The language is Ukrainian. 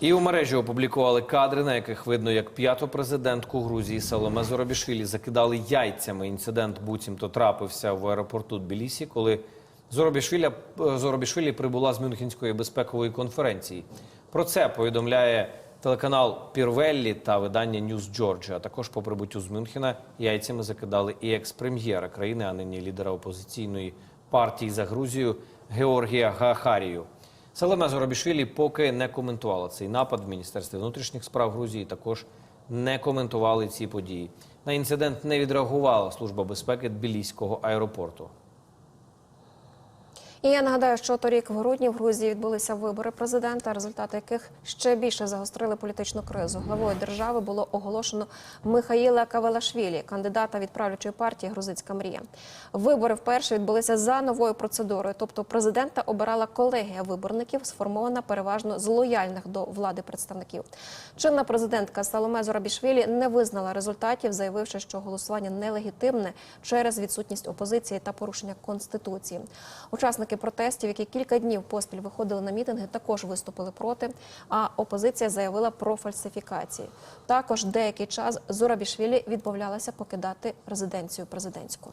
І у мережі опублікували кадри, на яких видно, як п'яту президентку Грузії Саломе Зоробішвілі закидали яйцями. Інцидент буцімто трапився в аеропорту Тбілісі, коли Зоробішвілі, Зоробішвілі прибула з Мюнхенської безпекової конференції. Про це повідомляє телеканал Пірвеллі та видання Ньюс Джорджа. Також по прибуттю з Мюнхена яйцями закидали і екс-прем'єра країни, а нині лідера опозиційної партії за Грузію Георгія Гахарію. Салеме Зоробішвілі поки не коментувала цей напад в Міністерстві внутрішніх справ Грузії. Також не коментували ці події. На інцидент не відреагувала служба безпеки Тбіліського аеропорту. І я нагадаю, що торік в грудні в Грузії відбулися вибори президента, результати яких ще більше загострили політичну кризу. Главою держави було оголошено Михаїла Кавелашвілі, кандидата від правлячої партії Грузицька мрія. Вибори вперше відбулися за новою процедурою, тобто президента обирала колегія виборників, сформована переважно з лояльних до влади представників. Чинна президентка Саломе Зорабішвілі не визнала результатів, заявивши, що голосування нелегітимне через відсутність опозиції та порушення конституції. Учасники протестів, які кілька днів поспіль виходили на мітинги, також виступили проти. А опозиція заявила про фальсифікації. Також деякий час Зорабішвілі відмовлялася покидати резиденцію президентську.